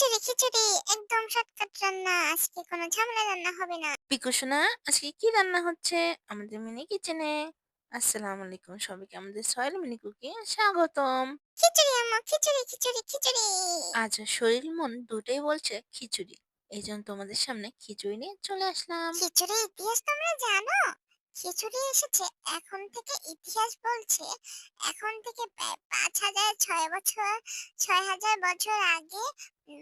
খিচুড়ি খিচুড়ি একদম শর্টকাট রান্না আজকে কোনো ঝামেলা রান্না হবে না। পিকু আজকে কি রান্না হচ্ছে? আমাদের মিনি কিচেনে। আসসালামু আলাইকুম সবাইকে আমাদের সয়েল মিনি কুকিং স্বাগতম। খিচুড়ি আম্মা খিচুড়ি খিচুড়ি খিচুড়ি। আজ শরীর মন দুটোই বলছে খিচুড়ি। এই জন্য তোমাদের সামনে খিচুড়ি নিয়ে চলে আসলাম। খিচুড়ির ইতিহাস তোমরা জানো? খিচুড়ি এসেছে, এখন থেকে ইতিহাস বলছে, এখন থেকে পাঁচ হাজার ছয় বছর, ছয় হাজার বছর আগে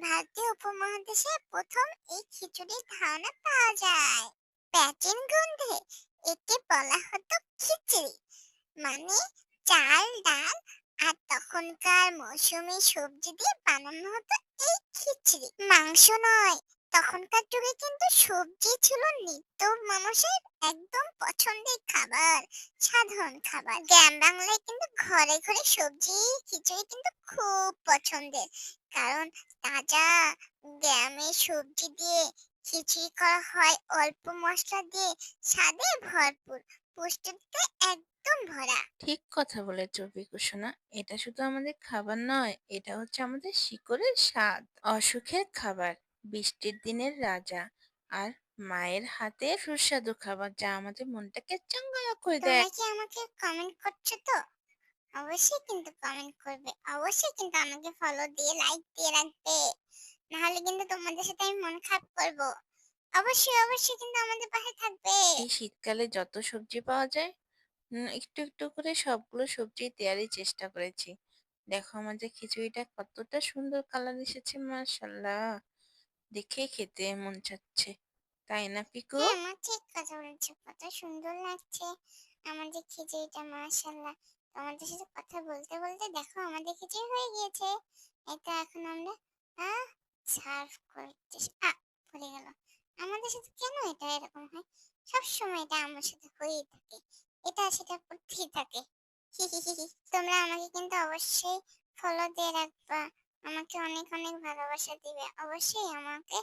ভারতীয় উপমহাদেশে প্রথম এই খিচুড়ির ধারণা পাওয়া যায়। প্রাচীন গ্রন্থে একে বলা হতো খিচুড়ি মানে চাল, ডাল আর তখনকার মৌসুমী সবজি দিয়ে বানানো হতো এই খিচুড়ি। মাংস নয় তখনকার যুগে কিন্তু সবজি ছিল নিত্য মানুষের একদম পছন্দের খাবার, সাধারণ খাবার। গ্রাম বাংলায় কিন্তু ঘরে ঘরে সবজি, খিচুড়ি কিন্তু খুব পছন্দের। কারণ তাজা গ্রামে সবজি দিয়ে খিচুড়ি করা হয়, অল্প মশলা দিয়ে স্বাদে ভরপুর, পুষ্টিতে একদম ভরা। ঠিক কথা বলেছ পিকু সোনা এটা শুধু আমাদের খাবার নয়, এটা হচ্ছে আমাদের শিকড়ের স্বাদ, অসুখের খাবার। বৃষ্টির দিনের রাজা আর মায়ের হাতে সুস্বাদু খাবার যা আমাদের মনটাকে চাঙ্গা করে দেয়। তোমরা কি আমাকে কমেন্ট করছ তো? অবশ্যই কিন্তু কমেন্ট করবে। অবশ্যই কিন্তু আমাকে ফলো দিয়ে লাইক দিয়ে রাখবে। নাহলে কিন্তু তোমাদের সাথে আমি মন খারাপ করব। অবশ্যই অবশ্যই কিন্তু আমাদের পাশে থাকবে। এই শীতকালে যত সবজি পাওয়া যায় একটু একটু করে সবগুলো সবজি দেওয়ারই চেষ্টা করেছি। দেখো আমাদের খিচুড়িটা কতটা সুন্দর কালার এসেছে মাশাল্লাহ দেখে খেতে মন চাচ্ছে, তাই না, পিকু? হ্যাঁ ঠিক কথা বলেছ, কত সুন্দর লাগছে আমাদের খিচুড়িটা, মাশাআল্লাহ। তোমাদের সাথে কথা বলতে বলতে দেখো আমাদের খিচুড়ি হয়ে গিয়েছে, এটা এখন আমরা আহ সার্ভ করতে আ, ভুলে গেল। আমাদের সাথে কেন এটা এরকম হয়? সব সময় এটা আমার সাথে হয়েই থাকে, এটা সেটা করতেই থাকে। তোমরা আমাকে কিন্তু অবশ্যই ফলো দিয়ে রাখবা। আমাকে অনেক অনেক ভালোবাসা দিবে। অবশ্যই আমাকে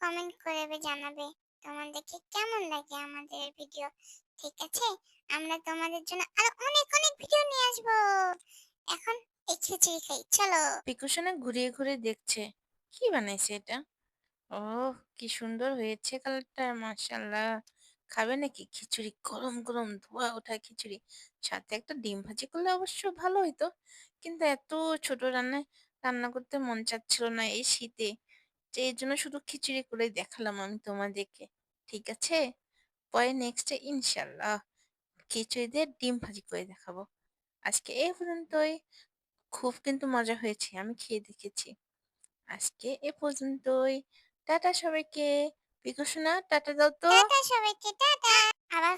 কমেন্ট করে জানাবে তোমাদেরকে কেমন লাগে আমাদের ভিডিও ঠিক আছে? আমরা তোমাদের জন্য আরও অনেক অনেক ভিডিও নিয়ে আসব। এখন এই খিচুড়ি খাই, চলো। পিকু সোনা ঘুরিয়ে ঘুরিয়ে দেখছে। কি বানাইছে এটা? ও কি সুন্দর হয়েছে কালারটা মাশাল্লাহ খাবে নাকি খিচুড়ি? গরম গরম ধোয়া, ওঠা খিচুড়ি। সাথে একটা ডিম ভাজি করলে অবশ্য ভালো হইতো। কিন্তু এত ছোট রান্নায় রান্না করতে মন চাচ্ছিল না এই শীতে। যে এই জন্য শুধু খিচুড়ি করে দেখালাম আমি তোমাদেরকে, ঠিক আছে? পরে নেক্সটে ইনশাল্লাহ খিচুড়ি দিয়ে ডিম ভাজি করে দেখাবো। আজকে এই পর্যন্তই। খুব কিন্তু মজা হয়েছে, আমি খেয়ে দেখেছি। আজকে এ পর্যন্তই। টাটা সবাইকে। পিকু সোনা টাটা দাও তো। সবাইকে, টাটা। আবার